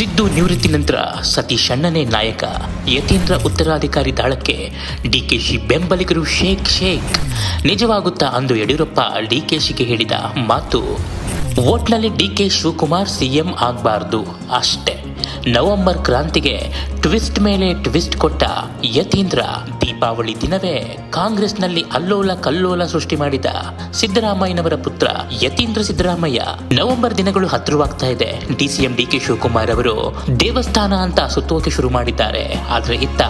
ಸಿದ್ದು ನಿವೃತ್ತಿ ನಂತರ ಸತೀಶ್ ಅಣ್ಣನೇ ನಾಯಕ. ಯತೀಂದ್ರ ಉತ್ತರಾಧಿಕಾರಿ ದಾಳಕ್ಕೆ ಡಿಕೆಶಿ ಬೆಂಬಲಿಗರು ಶೇಖ್ ಶೇಖ್ ನಿಜವಾಗುತ್ತಾ ಅಂದು ಯಡಿಯೂರಪ್ಪ ಡಿಕೆಶಿಗೆ ಹೇಳಿದ ಮಾತು. ಒಟ್ನಲ್ಲಿ ಡಿಕೆ ಶಿವಕುಮಾರ್ ಸಿಎಂ ಆಗಬಾರ್ದು ಅಷ್ಟೇ. ನವೆಂಬರ್ ಕ್ರಾಂತಿಗೆ ಟ್ವಿಸ್ಟ್ ಮೇಲೆ ಟ್ವಿಸ್ಟ್ ಕೊಟ್ಟ ಯತೀಂದ್ರ ದೀಪಾವಳಿ ದಿನವೇ ಕಾಂಗ್ರೆಸ್ನಲ್ಲಿ ಅಲ್ಲೋಲ ಕಲ್ಲೋಲ ಸೃಷ್ಟಿ ಮಾಡಿದ ಸಿದ್ದರಾಮಯ್ಯನವರ ಪುತ್ರ ಯತೀಂದ್ರ ಸಿದ್ದರಾಮಯ್ಯ ನವೆಂಬರ್ ದಿನಗಳು ಹತ್ತಿರವಾಗ್ತಾ ಇದೆ. ಡಿಸಿಎಂ ಡಿ ಕೆ ಶಿವಕುಮಾರ್ ಅವರು ದೇವಸ್ಥಾನ ಅಂತ ಸುತ್ತೋಕೆ ಶುರು ಮಾಡಿದ್ದಾರೆ. ಆದ್ರೆ ಇತ್ತ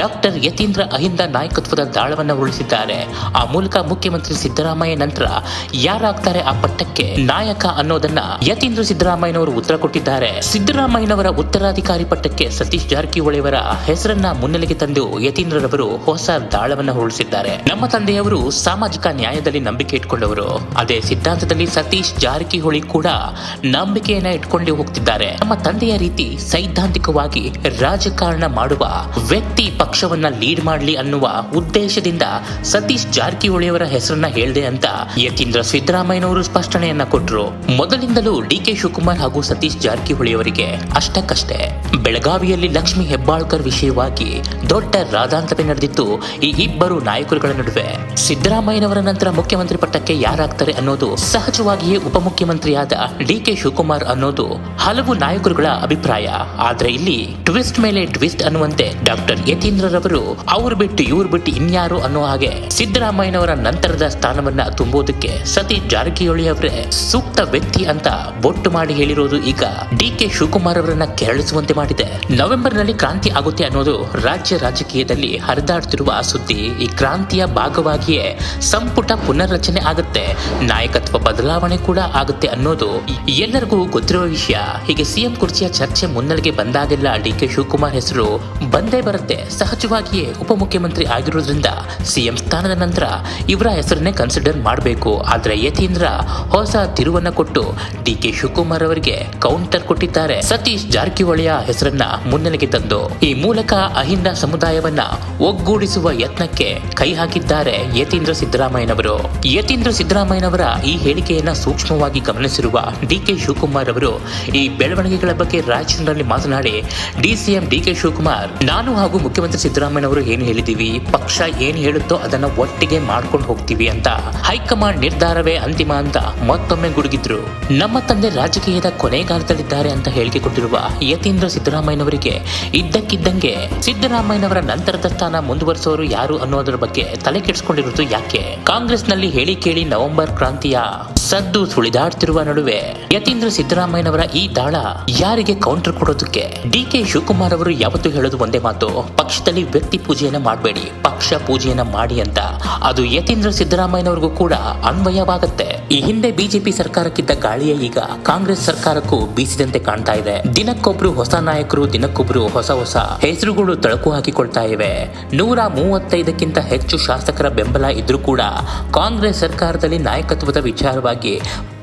ಡಾಕ್ಟರ್ ಯತೀಂದ್ರ ಅಹಿಂದ ನಾಯಕತ್ವದ ದಾಳವನ್ನು ಉಳಿಸಿದ್ದಾರೆ ಆ ಮೂಲಕ ಮುಖ್ಯಮಂತ್ರಿ ಸಿದ್ದರಾಮಯ್ಯ ನಂತರ ಯಾರಾಗ್ತಾರೆ ಆ ಪಟ್ಟಕ್ಕೆ ನಾಯಕ ಅನ್ನೋದನ್ನ ಯತೀಂದ್ರ ಸಿದ್ದರಾಮಯ್ಯನವರು ಉತ್ತರ ಕೊಟ್ಟಿದ್ದಾರೆ. ಸಿದ್ದರಾಮಯ್ಯನವರ ಉತ್ತರಾಧಿಕಾರಿ ಪಟ್ಟಕ್ಕೆ ಸತೀಶ್ ಜಾರಕಿಹೊಳಿ ಅವರ ಹೆಸರನ್ನ ಮುನ್ನೆಲೆಗೆ ತಂದು ಯತೀಂದ್ರರವರು ಹೊಸ ದಾಳವನ್ನು ಉಳಿಸಿದ್ದಾರೆ ನಮ್ಮ ತಂದೆಯವರು ಸಾಮಾಜಿಕ ನ್ಯಾಯದಲ್ಲಿ ನಂಬಿಕೆ ಇಟ್ಕೊಂಡವರು. ಅದೇ ಸಿದ್ಧಾಂತದಲ್ಲಿ ಸತೀಶ್ ಜಾರಕಿಹೊಳಿ ಕೂಡ ನಂಬಿಕೆಯನ್ನ ಇಟ್ಕೊಂಡು ಹೋಗ್ತಿದ್ದಾರೆ. ನಮ್ಮ ತಂದೆಯ ರೀತಿ ಸೈದ್ಧಾಂತಿಕವಾಗಿ ರಾಜಕಾರಣ ಮಾಡುವ ವ್ಯಕ್ತಿ ಪಕ್ಷವನ್ನ ಲೀಡ್ ಮಾಡಲಿ ಅನ್ನುವ ಉದ್ದೇಶದಿಂದ ಸತೀಶ್ ಜಾರಕಿಹೊಳಿಯವರ ಹೆಸರನ್ನ ಹೇಳಿದೆ ಅಂತ ಯತೀಂದ್ರ ಸಿದ್ದರಾಮಯ್ಯನವರು ಸ್ಪಷ್ಟನೆಯನ್ನ ಕೊಟ್ಟರು ಮೊದಲಿಂದಲೂ ಡಿ ಕೆ ಶಿವಕುಮಾರ್ ಹಾಗೂ ಸತೀಶ್ ಜಾರಕಿಹೊಳಿಯವರಿಗೆ ಅಷ್ಟಕ್ಕಷ್ಟೇ. ಬೆಳಗಾವಿಯಲ್ಲಿ ಲಕ್ಷ್ಮಿ ಹೆಬ್ಬಾಳ್ಕರ್ ವಿಷಯವಾಗಿ ದೊಡ್ಡ ರಾದಾಂತವೇ ನಡೆದಿತ್ತು. ಈ ಇಬ್ಬರು ನಾಯಕರುಗಳ ನಡುವೆ ಸಿದ್ದರಾಮಯ್ಯನವರ ನಂತರ ಮುಖ್ಯಮಂತ್ರಿ ಪಟ್ಟಕ್ಕೆ ಯಾರಾಗ್ತಾರೆ ಅನ್ನೋದು ಸಹಜವಾಗಿಯೇ ಉಪಮುಖ್ಯಮಂತ್ರಿಯಾದ ಡಿ ಕೆ ಶಿವಕುಮಾರ್ ಅನ್ನೋದು ಹಲವು ನಾಯಕರುಗಳ ಅಭಿಪ್ರಾಯ. ಆದ್ರೆ ಇಲ್ಲಿ ಟ್ವಿಸ್ಟ್ ಮೇಲೆ ಟ್ವಿಸ್ಟ್ ಅನ್ನುವಂತೆ ಡಾಕ್ಟರ್ ಯತೀಂದ್ರರವರು ಅವ್ರು ಬಿಟ್ಟು ಇವ್ರು ಬಿಟ್ಟು ಇನ್ಯಾರು ಅನ್ನೋ ಹಾಗೆ ಸಿದ್ದರಾಮಯ್ಯನವರ ನಂತರದ ಸ್ಥಾನವನ್ನ ತುಂಬೋದಕ್ಕೆ ಸತೀಶ್ ಜಾರಕಿಹೊಳಿ ಅವರೇ ಸೂಕ್ತ ವ್ಯಕ್ತಿ ಅಂತ ಬೊಟ್ಟು ಮಾಡಿ ಹೇಳಿರೋದು ಈಗ ಡಿ ಕೆ ಶಿವಕುಮಾರ್ ಅವರನ್ನ ಕೆರಳಿಸುವಂತೆ ಮಾಡಿದೆ. ನವೆಂಬರ್ನಲ್ಲಿ ಕ್ರಾಂತಿ ಆಗುತ್ತೆ ಅನ್ನೋದು ರಾಜ್ಯ ರಾಜಕೀಯದಲ್ಲಿ ಹರಿದಾಡ್ತಿರುವ ಸುದ್ದಿ. ಈ ಕ್ರಾಂತಿಯ ಭಾಗವಾಗಿಯೇ ಸಂಪುಟ ಪುನರ್ರಚನೆ ಆಗುತ್ತೆ. ನಾಯಕತ್ವ ಬದಲಾವಣೆ ಕೂಡ ಆಗುತ್ತೆ ಅನ್ನೋದು ಎಲ್ಲರಿಗೂ ಗೊತ್ತಿರುವ ವಿಷಯ. ಹೀಗೆ ಸಿಎಂ ಕುರ್ಚಿಯ ಚರ್ಚೆ ಮುನ್ನೆಲೆಗೆ ಬಂದಾಗೆಲ್ಲ ಡಿ ಕೆ ಶಿವಕುಮಾರ್ ಹೆಸರು ಬಂದೇ ಬರುತ್ತೆ. ಸಹಜವಾಗಿಯೇ ಉಪಮುಖ್ಯಮಂತ್ರಿ ಆಗಿರೋದ್ರಿಂದ ಸಿಎಂ ಸ್ಥಾನದ ನಂತರ ಇವರ ಹೆಸರನ್ನೇ ಕನ್ಸಿಡರ್ ಮಾಡಬೇಕು. ಆದ್ರೆ ಯತೀಂದ್ರ ಹೊಸ ತಿರುವನ್ನ ಕೊಟ್ಟು ಡಿ ಕೆ ಶಿವಕುಮಾರ್ ಅವರಿಗೆ ಕೌಂಟರ್ ಕೊಟ್ಟಿದ್ದಾರೆ. ಸತೀಶ್ ಜಾರಕಿಹೊಳಿಯ ಹೆಸರನ್ನ ಮುನ್ನೆಲೆಗೆ ತಂದು ಈ ಮೂಲಕ ಅಹಿಂದ ಸಮುದಾಯವನ್ನ ಒಗ್ಗೂಡಿಸುವ ಯತ್ನಕ್ಕೆ ಕೈ ಹಾಕಿದ್ದಾರೆ ಯತೀಂದ್ರ ಸಿದ್ದರಾಮಯ್ಯನವರು. ಯತೀಂದ್ರ ಸಿದ್ದರಾಮಯ್ಯನವರ ಈ ಹೇಳಿಕೆಯನ್ನ ಸೂಕ್ಷ್ಮವಾಗಿ ಗಮನಿಸಿರುವ ಡಿ ಕೆ ಶಿವಕುಮಾರ್ ಅವರು ಈ ಬೆಳವಣಿಗೆಗಳ ಬಗ್ಗೆ ರಾಯಚೂರಿನಲ್ಲಿ ಮಾತನಾಡಿ, ಡಿಸಿಎಂ ಡಿ ಕೆ ಶಿವಕುಮಾರ್, ನಾನು ಹಾಗೂ ಮುಖ್ಯಮಂತ್ರಿ ಸಿದ್ದರಾಮಯ್ಯನವರು ಏನು ಹೇಳಿದೀವಿ? ಪಕ್ಷ ಏನ್ ಹೇಳುತ್ತೋ ಅದನ್ನ ಒಟ್ಟಿಗೆ ಮಾಡ್ಕೊಂಡು ಹೋಗ್ತೀವಿ ಅಂತ. ಹೈಕಮಾಂಡ್ ನಿರ್ಧಾರವೇ ಅಂತಿಮ ಅಂತ ಮತ್ತೊಮ್ಮೆ ಗುಡುಗಿದ್ರು. ನಮ್ಮ ತಂದೆ ರಾಜಕೀಯದ ಕೊನೆಗಾಲದಲ್ಲಿದ್ದಾರೆ ಅಂತ ಹೇಳಿಕೆ ಕೊಟ್ಟಿರುವ ಯತೀಂದ್ರ ಸಿದ್ದರಾಮಯ್ಯನವರಿಗೆ ಇದ್ದಕ್ಕಿದ್ದಂಗೆ ಸಿದ್ದರಾಮಯ್ಯನವರ ನಂತರದ ಸ್ಥಾನ ಮುಂದುವರಿಸೋರು ಯಾರು ಅನ್ನೋದರ ಬಗ್ಗೆ ತಲೆ ಕೆಡಿಸ್ಕೊಂಡಿರೋದು ಯಾಕೆ? ಕಾಂಗ್ರೆಸ್ನಲ್ಲಿ ಹೇಳಿ ಕೇಳಿ ನವೆಂಬರ್ ಕ್ರಾಂತಿಯ ಸದ್ದು ಸುಳಿದಾಡ್ತಿರುವ ನಡುವೆ ಯತೀಂದ್ರ ಸಿದ್ದರಾಮಯ್ಯನವರ ಈ ದಾಳ ಯಾರಿಗೆ ಕೌಂಟರ್ ಕೊಡೋದಕ್ಕೆ? ಡಿ ಕೆ ಶಿವಕುಮಾರ್ ಅವರು ಯಾವತ್ತೂ ಹೇಳೋದು ಒಂದೇ ಮಾತು ಪಕ್ಷದಲ್ಲಿ ವ್ಯಕ್ತಿ ಪೂಜೆಯನ್ನ ಮಾಡಬೇಡಿ, ಪಕ್ಷ ಪೂಜೆಯನ್ನ ಮಾಡಿ ಅಂತ. ಅದು ಯತೀಂದ್ರ ಸಿದ್ದರಾಮಯ್ಯನವರಿಗೂ ಕೂಡ ಅನ್ವಯವಾಗುತ್ತೆ. ಈ ಹಿಂದೆ ಬಿಜೆಪಿ ಸರ್ಕಾರಕ್ಕಿದ್ದ ಗಾಳಿಯೇ ಈಗ ಕಾಂಗ್ರೆಸ್ ಸರ್ಕಾರಕ್ಕೂ ಬೀಸಿದಂತೆ ಕಾಣ್ತಾ ಇದೆ. ದಿನಕ್ಕೊಬ್ರು ಹೊಸ ನಾಯಕರು, ದಿನಕ್ಕೊಬ್ರು ಹೊಸ ಹೊಸ ಹೆಸರುಗಳು ತಳಕು ಹಾಕಿಕೊಳ್ತಾ ಇವೆ. ನೂರ ಮೂವತ್ತೈದಕ್ಕಿಂತ ಹೆಚ್ಚು ಶಾಸಕರ ಬೆಂಬಲ ಇದ್ರೂ ಕೂಡ ಕಾಂಗ್ರೆಸ್ ಸರ್ಕಾರದಲ್ಲಿ ನಾಯಕತ್ವದ ವಿಚಾರವಾಗಿ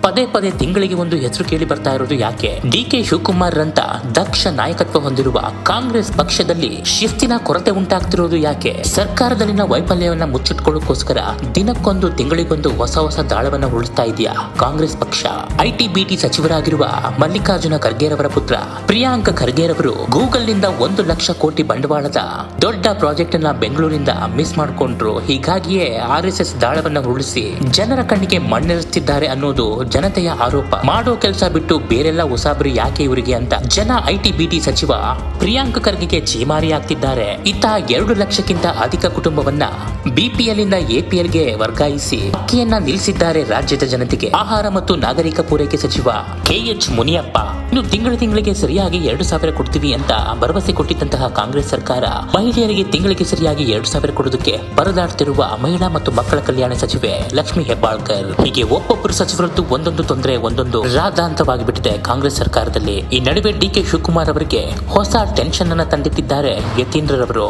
ಪದೇ ಪದೇ ತಿಂಗಳಿಗೆ ಒಂದು ಹೆಸರು ಕೇಳಿ ಬರ್ತಾ ಇರೋದು ಯಾಕೆ? ಡಿ ಕೆ ಶಿವಕುಮಾರ್ ರಂತ ದಕ್ಷ ನಾಯಕತ್ವ ಹೊಂದಿರುವ ಕಾಂಗ್ರೆಸ್ ಪಕ್ಷದಲ್ಲಿ ಶಿಸ್ತಿನ ಕೊರತೆ ಉಂಟಾಗ್ತಿರೋದು ಯಾಕೆ? ಸರ್ಕಾರದಲ್ಲಿನ ವೈಫಲ್ಯವನ್ನ ಮುಚ್ಚಿಟ್ಕೊಳ್ಳೋಕೋಸ್ಕರ ದಿನಕ್ಕೊಂದು ತಿಂಗಳಿಗೊಂದು ಹೊಸ ಹೊಸ ದಾಳವನ್ನ ಉಳಿಸ್ತಾ ಇದೆಯಾ ಕಾಂಗ್ರೆಸ್ ಪಕ್ಷ. ಐಟಿ ಬಿಟಿ ಸಚಿವರಾಗಿರುವ ಮಲ್ಲಿಕಾರ್ಜುನ ಖರ್ಗೆರವರ ಪುತ್ರ ಪ್ರಿಯಾಂಕ ಖರ್ಗೆರವರು ಗೂಗಲ್ನಿಂದ ಒಂದು ಲಕ್ಷ ಕೋಟಿ ಬಂಡವಾಳದ ದೊಡ್ಡ ಪ್ರಾಜೆಕ್ಟ್ ಅನ್ನ ಬೆಂಗಳೂರಿಂದ ಮಿಸ್ ಮಾಡಿಕೊಂಡ್ರು. ಹೀಗಾಗಿಯೇ ಆರ್ ಎಸ್ ಎಸ್ ದಾಳವನ್ನ ಉರುಳಿಸಿ ಜನರ ಕಣ್ಣಿಗೆ ಮಣ್ಣೆರಿಸ್ತಿದ್ದಾರೆ ಅನ್ನೋದು ಜನತೆಯ ಆರೋಪ. ಮಾಡೋ ಕೆಲಸ ಬಿಟ್ಟು ಬೇರೆಲ್ಲ ಉಸಾಬರಿ ಯಾಕೆ ಇವರಿಗೆ ಅಂತ ಜನ ಐಟಿ ಬಿಟಿ ಸಚಿವ ಪ್ರಿಯಾಂಕ್ ಖರ್ಗೆಗೆ ಚೀಮಾರಿ ಆಗ್ತಿದ್ದಾರೆ ಇತ್ತ ಎರಡು ಲಕ್ಷಕ್ಕಿಂತ ಅಧಿಕ ಕುಟುಂಬವನ್ನ ಬಿಪಿಎಲ್ ಇಂದ ಎಪಿಎಲ್ಗೆ ವರ್ಗಾಯಿಸಿ ಅಕ್ಕಿಯನ್ನ ನಿಲ್ಲಿಸಿದ್ದಾರೆ ರಾಜ್ಯದ ಜನತೆಗೆ. ಆಹಾರ ಮತ್ತು ನಾಗರಿಕ ಪೂರೈಕೆ ಸಚಿವ ಕೆಎಚ್ ಮುನಿಯಪ್ಪ. ಇನ್ನು ತಿಂಗಳ ತಿಂಗಳಿಗೆ ಸರಿಯಾಗಿ ಎರಡು ಸಾವಿರ ಕೊಡ್ತೀವಿ ಅಂತ ಭರವಸೆ ಕೊಟ್ಟಿದ್ದಂತಹ ಕಾಂಗ್ರೆಸ್ ಸರ್ಕಾರ, ಮಹಿಳೆಯರಿಗೆ ತಿಂಗಳಿಗೆ ಸರಿಯಾಗಿ ಎರಡು ಸಾವಿರ ಕೊಡೋದಕ್ಕೆ ಪರದಾಡ್ತಿರುವ ಮಹಿಳಾ ಮತ್ತು ಮಕ್ಕಳ ಕಲ್ಯಾಣ ಸಚಿವೆ ಲಕ್ಷ್ಮಿ ಹೆಬ್ಬಾಳ್ಕರ್. ಹೀಗೆ ಒಬ್ಬೊಬ್ಬರು ಸಚಿವರದ್ದು ಒಂದೊಂದು ತೊಂದರೆ, ಒಂದೊಂದು ರಾದಾಂತವಾಗಿಬಿಟ್ಟಿದೆ ಕಾಂಗ್ರೆಸ್ ಸರ್ಕಾರದಲ್ಲಿ. ಈ ನಡುವೆ ಡಿ ಕೆ ಶಿವಕುಮಾರ್ ಅವರಿಗೆ ಹೊಸ ಟೆನ್ಷನ್ ಅನ್ನ ತಂದಿಟ್ಟಿದ್ದಾರೆ ಯತೀಂದ್ರರವರು.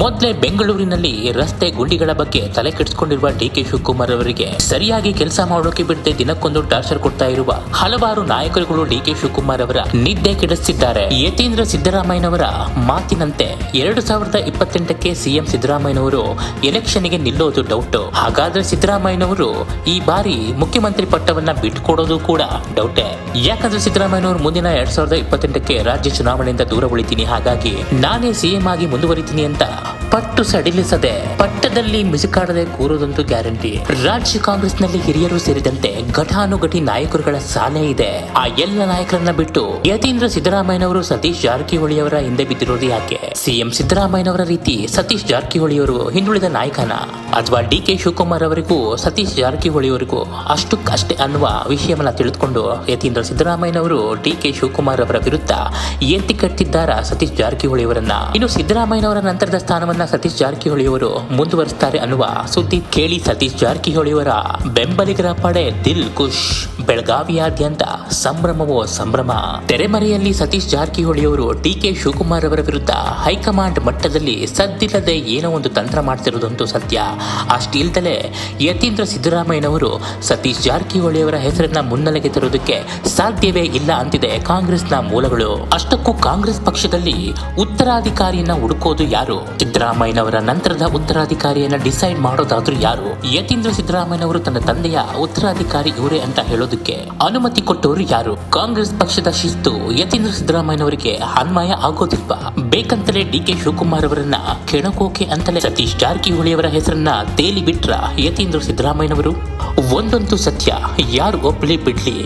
ಮೊದಲೇ ಬೆಂಗಳೂರಿನಲ್ಲಿ ರಸ್ತೆ ಗುಂಡಿಗಳ ಬಗ್ಗೆ ತಲೆ ಕೆಡಿಸಿಕೊಂಡಿರುವ ಡಿ ಕೆ ಶಿವಕುಮಾರ್ ಅವರಿಗೆ ಸರಿಯಾಗಿ ಕೆಲಸ ಮಾಡೋಕೆ ಬಿಡದೆ ದಿನಕ್ಕೊಂದು ಟಾರ್ಚರ್ ಕೊಡ್ತಾ ಇರುವ ಹಲವಾರು ನಾಯಕರುಗಳು ಡಿ ಕೆ ಶಿವಕುಮಾರ್ ಅವರ ನಿದ್ದೆ ಕೆಡಿಸಿದ್ದಾರೆ ಯತೀಂದ್ರ ಸಿದ್ದರಾಮಯ್ಯನವರ ಮಾತಿನಂತೆ ಎರಡು ಸಾವಿರದ ಇಪ್ಪತ್ತೆಂಟಕ್ಕೆ ಸಿಎಂ ಸಿದ್ದರಾಮಯ್ಯನವರು ಎಲೆಕ್ಷನ್ಗೆ ನಿಲ್ಲೋದು ಡೌಟ್. ಹಾಗಾದ್ರೆ ಸಿದ್ದರಾಮಯ್ಯನವರು ಈ ಬಾರಿ ಮುಖ್ಯಮಂತ್ರಿ ಪಟ್ಟವನ್ನ ಬಿಟ್ಟುಕೊಡೋದು ಕೂಡ ಡೌಟೆ. ಯಾಕಂದ್ರೆ ಸಿದ್ದರಾಮಯ್ಯನವರು ಮುಂದಿನ ಎರಡ್ ಸಾವಿರದ ಇಪ್ಪತ್ತೆಂಟಕ್ಕೆ ರಾಜ್ಯ ಚುನಾವಣೆಯಿಂದ ದೂರ ಉಳಿತೀನಿ. ಹಾಗಾಗಿ ನಾನೇ ಸಿಎಂ ಆಗಿ ಮುಂದುವರಿತೀನಿ ಅಂತ ಪಟ್ಟು ಸಡಿಲಿಸದೆ ಪಟ್ಟದಲ್ಲಿ ಮಿಸುಕಾಡದೆ ಕೂರೋದಂತೂ ಗ್ಯಾರಂಟಿ. ರಾಜ್ಯ ಕಾಂಗ್ರೆಸ್ನಲ್ಲಿ ಹಿರಿಯರು ಸೇರಿದಂತೆ ಘಟಾನುಘಟಿ ನಾಯಕರುಗಳ ಸಾಲೆ ಇದೆ. ಆ ಎಲ್ಲ ನಾಯಕರನ್ನ ಬಿಟ್ಟು ಯತೀಂದ್ರ ಸಿದ್ದರಾಮಯ್ಯನವರು ಸತೀಶ್ ಜಾರಕಿಹೊಳಿ ಅವರ ಹಿಂದೆ ಬಿದ್ದಿರೋದು ಯಾಕೆ? ಸಿಎಂ ಸಿದ್ದರಾಮಯ್ಯನವರ ರೀತಿ ಸತೀಶ್ ಜಾರಕಿಹೊಳಿ ಅವರು ಹಿಂದುಳಿದ ನಾಯಕನ? ಅಥವಾ ಡಿ ಕೆ ಶಿವಕುಮಾರ್ ಅವರಿಗೂ ಸತೀಶ್ ಜಾರಕಿಹೊಳಿ ಅವರಿಗೂ ಅಷ್ಟಕ್ಕಷ್ಟೇ ಅನ್ನುವ ವಿಷಯವನ್ನ ತಿಳಿದುಕೊಂಡು ಯತೀಂದ್ರ ಸಿದ್ದರಾಮಯ್ಯನವರು ಡಿ ಕೆ ಶಿವಕುಮಾರ್ ಅವರ ವಿರುದ್ಧ ಎತ್ತಿ ಕಟ್ಟಿದ್ದಾರ ಸತೀಶ್ ಜಾರಕಿಹೊಳಿ ಅವರನ್ನ ಇನ್ನು ಸಿದ್ದರಾಮಯ್ಯನವರ ನಂತರದ ಸ್ಥಾನವನ್ನ ಸತೀಶ್ ಜಾರಕಿಹೊಳಿಯವರು ಮುಂದುವರಿಸುತ್ತಾರೆ ಅನ್ನುವ ಸುದ್ದಿ ಕೇಳಿ ಸತೀಶ್ ಜಾರಕಿಹೊಳಿಯವರ ಬೆಂಬಲಿಗರ ಪಡೆ ದಿಲ್ ಖುಷ್. ಬೆಳಗಾವಿಯಾದ್ಯಂತ ಸಂಭ್ರಮವೋ ಸಂಭ್ರಮ. ತೆರೆಮರೆಯಲ್ಲಿ ಸತೀಶ್ ಜಾರಕಿಹೊಳಿ ಅವರು ಡಿ ಕೆ ಶಿವಕುಮಾರ್ ಅವರ ವಿರುದ್ಧ ಹೈಕಮಾಂಡ್ ಮಟ್ಟದಲ್ಲಿ ಸದ್ದಿಲ್ಲದೆ ಏನೋ ಒಂದು ತಂತ್ರ ಮಾಡ್ತಿರೋದಂತೂ ಸತ್ಯ. ಅಷ್ಟಿಲ್ದಲೇ ಯತೀಂದ್ರ ಸಿದ್ದರಾಮಯ್ಯನವರು ಸತೀಶ್ ಜಾರಕಿಹೊಳಿ ಅವರ ಹೆಸರನ್ನ ಮುನ್ನೆಲೆಗೆ ತರುವುದಕ್ಕೆ ಸಾಧ್ಯವೇ ಇಲ್ಲ ಅಂತಿದೆ ಕಾಂಗ್ರೆಸ್ನ ಮೂಲಗಳು. ಅಷ್ಟಕ್ಕೂ ಕಾಂಗ್ರೆಸ್ ಪಕ್ಷದಲ್ಲಿ ಉತ್ತರಾಧಿಕಾರಿಯನ್ನ ಹುಡುಕೋದು ಯಾರು? ಸಿದ್ದರಾಮಯ್ಯನವರ ನಂತರದ ಉತ್ತರಾಧಿಕಾರಿಯನ್ನ ಡಿಸೈಡ್ ಮಾಡೋದಾದ್ರೂ ಯಾರು? ಯತೀಂದ್ರ ಸಿದ್ದರಾಮಯ್ಯನವರು ತನ್ನ ತಂದೆಯ ಉತ್ತರಾಧಿಕಾರಿ ಇವರೇ ಅಂತ ಹೇಳೋದಕ್ಕೆ ಅನುಮತಿ ಕೊಟ್ಟವರು ಯಾರು? ಕಾಂಗ್ರೆಸ್ ಪಕ್ಷದ ಶಿಸ್ತು ಯತೀಂದ್ರ ಸಿದ್ದರಾಮಯ್ಯನವರಿಗೆ ಅನ್ವಯ ಆಗೋದಿಲ್ವಾ? ಬೇಕಂತಲೇ ಡಿ ಕೆ ಶಿವಕುಮಾರ್ ಅವರನ್ನ ಕೆಣಕೋಕೆ ಅಂತಲೇ ಸತೀಶ್ ಜಾರಕಿಹೊಳಿ ಅವರ ಹೆಸರನ್ನ ತೇಲಿ ಬಿಟ್ರ ಯತೀಂದ್ರ ಸಿದ್ದರಾಮಯ್ಯನವರು? ಒಂದೊಂದು ಸತ್ಯ, ಯಾರು ಒಪ್ಪಲಿ ಬಿಡ್ಲಿ?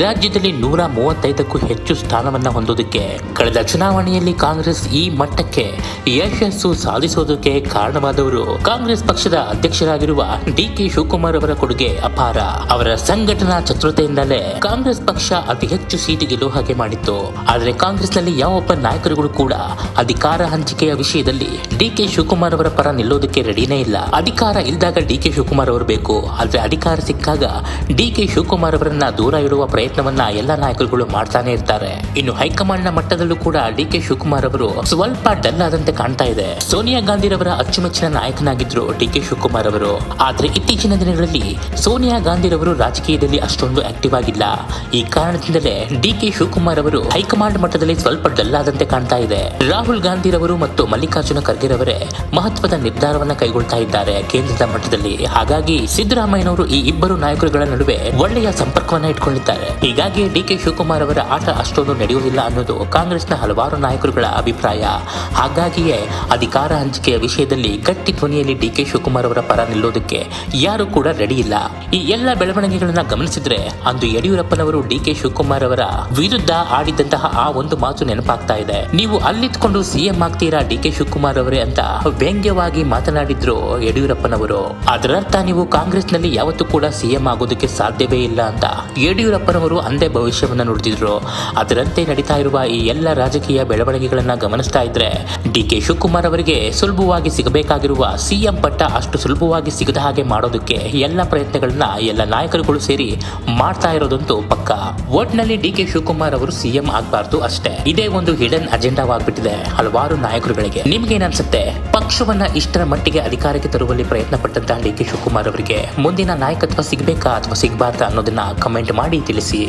ರಾಜ್ಯದಲ್ಲಿ ನೂರ ಮೂವತ್ತೈದಕ್ಕೂ ಹೆಚ್ಚು ಸ್ಥಾನವನ್ನ ಹೊಂದೋದಕ್ಕೆ ಕಳೆದ ಚುನಾವಣೆಯಲ್ಲಿ ಕಾಂಗ್ರೆಸ್ ಈ ಮಟ್ಟಕ್ಕೆ ಯಶಸ್ಸು ಸಾಧಿಸೋದಕ್ಕೆ ಕಾರಣವಾದವರು ಕಾಂಗ್ರೆಸ್ ಪಕ್ಷದ ಅಧ್ಯಕ್ಷರಾಗಿರುವ ಡಿ ಕೆ ಶಿವಕುಮಾರ್ ಅವರ ಕೊಡುಗೆ ಅಪಾರ. ಅವರ ಸಂಘಟನಾ ಚತುರತೆಯಿಂದಲೇ ಕಾಂಗ್ರೆಸ್ ಪಕ್ಷ ಅತಿ ಹೆಚ್ಚು ಸೀಟು ಗೆಲ್ಲುವ ಹಾಗೆ ಮಾಡಿತ್ತು. ಆದರೆ ಯಾವ ಯಾವೊಬ್ಬ ನಾಯಕರುಗಳು ಕೂಡ ಅಧಿಕಾರ ಹಂಚಿಕೆಯ ವಿಷಯದಲ್ಲಿ ಡಿ ಕೆ ಶಿವಕುಮಾರ್ ಅವರ ಪರ ನಿಲ್ಲೋದಕ್ಕೆ ರೆಡಿನೇ ಇಲ್ಲ. ಅಧಿಕಾರ ಇಲ್ದಾಗ ಡಿ ಕೆ ಶಿವಕುಮಾರ್ ಅವರು ಬೇಕು. ಆದ್ರೆ ಅಧಿಕಾರ ಸಿಕ್ಕಾಗ ಡಿ ಕೆ ಶಿವಕುಮಾರ್ ಅವರನ್ನ ದೂರ ಇಡುವ ಪ್ರಯತ್ನವನ್ನ ಎಲ್ಲ ನಾಯಕರುಗಳು ಮಾಡ್ತಾನೆ ಇರ್ತಾರೆ. ಇನ್ನು ಹೈಕಮಾಂಡ್ನ ಮಟ್ಟದಲ್ಲೂ ಕೂಡ ಡಿ ಕೆ ಶಿವಕುಮಾರ್ ಅವರು ಸ್ವಲ್ಪ ಡಲ್ ಆದಂತೆ ಕಾಣ್ತಾ ಇದೆ. ಸೋನಿಯಾ ಗಾಂಧಿ ರವರ ಅಚ್ಚುಮೆಚ್ಚಿನ ನಾಯಕನಾಗಿದ್ರು ಡಿ ಕೆ ಶಿವಕುಮಾರ್ ಅವರು. ಆದ್ರೆ ಇತ್ತೀಚಿನ ದಿನಗಳಲ್ಲಿ ಸೋನಿಯಾ ಗಾಂಧಿ ರವರು ರಾಜಕೀಯದಲ್ಲಿ ಅಷ್ಟೊಂದು ಆಕ್ಟಿವ್ ಆಗಿಲ್ಲ ಈ ಕಾರಣದಿಂದಲೇ ಡಿ ಕೆ ಶಿವಕುಮಾರ್ ಅವರು ಹೈಕಮಾಂಡ್ ಮಟ್ಟದಲ್ಲಿ ಸ್ವಲ್ಪ ಡಲ್ ಆದಂತೆ ಕಾಣ್ತಾ ಇದೆ. ರಾಹುಲ್ ಗಾಂಧಿ ರವರು ಮತ್ತು ಮಲ್ಲಿಕಾರ್ಜುನ ಖರ್ಗೆ ರವರೇ ಮಹತ್ವದ ನಿರ್ಧಾರವನ್ನ ಕೈಗೊಳ್ತಾ ಇದ್ದಾರೆ ಕೇಂದ್ರದ ಮಟ್ಟದಲ್ಲಿ. ಹಾಗಾಗಿ ಸಿದ್ದರಾಮಯ್ಯನವರು ಈ ಇಬ್ಬರು ನಾಯಕರುಗಳ ನಡುವೆ ಒಳ್ಳೆಯ ಸಂಪರ್ಕವನ್ನ ಇಟ್ಕೊಂಡಿದ್ದಾರೆ. ಹೀಗಾಗಿ ಡಿ ಕೆ ಶಿವಕುಮಾರ್ ಅವರ ಆಟ ಅಷ್ಟೊಂದು ನಡೆಯುವುದಿಲ್ಲ ಅನ್ನೋದು ಕಾಂಗ್ರೆಸ್ನ ಹಲವಾರು ನಾಯಕರುಗಳ ಅಭಿಪ್ರಾಯ. ಹಾಗಾಗಿಯೇ ಅಧಿಕಾರ ಹಂಚಿಕೆಯ ವಿಷಯದಲ್ಲಿ ಗಟ್ಟಿ ಧ್ವನಿಯಲ್ಲಿ ಡಿ ಕೆ ಶಿವಕುಮಾರ್ ಅವರ ಪರ ನಿಲ್ಲೋದಕ್ಕೆ ಯಾರು ಕೂಡ ರೆಡಿ ಇಲ್ಲ. ಈ ಎಲ್ಲ ಬೆಳವಣಿಗೆಗಳನ್ನ ಗಮನಿಸಿದ್ರೆ ಅಂದು ಯಡಿಯೂರಪ್ಪನವರು ಡಿ ಕೆ ಶಿವಕುಮಾರ್ ಅವರ ವಿರುದ್ಧ ಆಡಿದಂತಹ ಆ ಒಂದು ಮಾತು ನೆನಪಾಗ್ತಾ ಇದೆ. ನೀವು ಅಲ್ಲಿತ್ಕೊಂಡು ಸಿಎಂ ಆಗ್ತೀರಾ ಡಿ ಕೆ ಶಿವಕುಮಾರ್ ಅವರೇ ಅಂತ ವ್ಯಂಗ್ಯವಾಗಿ ಮಾತನಾಡಿದ್ರು ಯಡಿಯೂರಪ್ಪನವರು. ಅದರರ್ಥ ನೀವು ಕಾಂಗ್ರೆಸ್ನಲ್ಲಿ ಯಾವತ್ತೂ ಕೂಡ ಸಿಎಂ ಆಗೋದಕ್ಕೆ ಸಾಧ್ಯವೇ ಇಲ್ಲ ಅಂತ ಯಡಿಯೂರಪ್ಪನವರು ಅಂದೇ ಭವಿಷ್ಯವನ್ನ ನುಡಿದಿದ್ರು. ಅದರಂತೆ ನಡೀತಾ ಇರುವ ಈ ಎಲ್ಲ ರಾಜಕೀಯ ಬೆಳವಣಿಗೆಗಳನ್ನ ಗಮನಿಸ್ತಾ ಇದ್ರೆ ಡಿ ಕೆ ಶಿವಕುಮಾರ್ ಅವರಿಗೆ ಸುಲಭವಾಗಿ ಸಿಗಬೇಕಾಗಿರುವ ಸಿಎಂ ಪಟ್ಟ ಅಷ್ಟು ಸುಲಭವಾಗಿ ಸಿಗದ ಹಾಗೆ ಮಾಡೋದಕ್ಕೆ ಎಲ್ಲ ಪ್ರಯತ್ನಗಳನ್ನ ಎಲ್ಲ ನಾಯಕರುಗಳು ಸೇರಿ ಮಾಡ್ತಾ ಇರೋದಂತೂ ಪಕ್ಕ. ಒಟ್ನಲ್ಲಿ ಡಿ ಕೆ ಶಿವಕುಮಾರ್ ಅವರು ಸಿಎಂ ಆಗಬಾರ್ದು ಅಷ್ಟೇ. ಇದೇ ಒಂದು ಹಿಡನ್ ಅಜೆಂಡಾವಾಗ್ಬಿಟ್ಟಿದೆ ಹಲವಾರು ನಾಯಕರುಗಳಿಗೆ. ನಿಮ್ಗೇನ್ ಅನ್ಸುತ್ತೆ ಪಕ್ಷವನ್ನ ಇಷ್ಟರ ಮಟ್ಟಿಗೆ ಅಧಿಕಾರಕ್ಕೆ ತರುವಲ್ಲಿ ಪ್ರಯತ್ನ ಪಟ್ಟಂತಹ ಡಿ ಕೆ ಶಿವಕುಮಾರ್ ಅವರಿಗೆ. ಮುಂದಿನ ನಾಯಕತ್ವ ಸಿಗಬೇಕಾ ಅಥವಾ ಸಿಗ್ಬಾರ್ದಾ ಅನ್ನೋದನ್ನ ಕಮೆಂಟ್ ಮಾಡಿ ತಿಳಿಸಿ.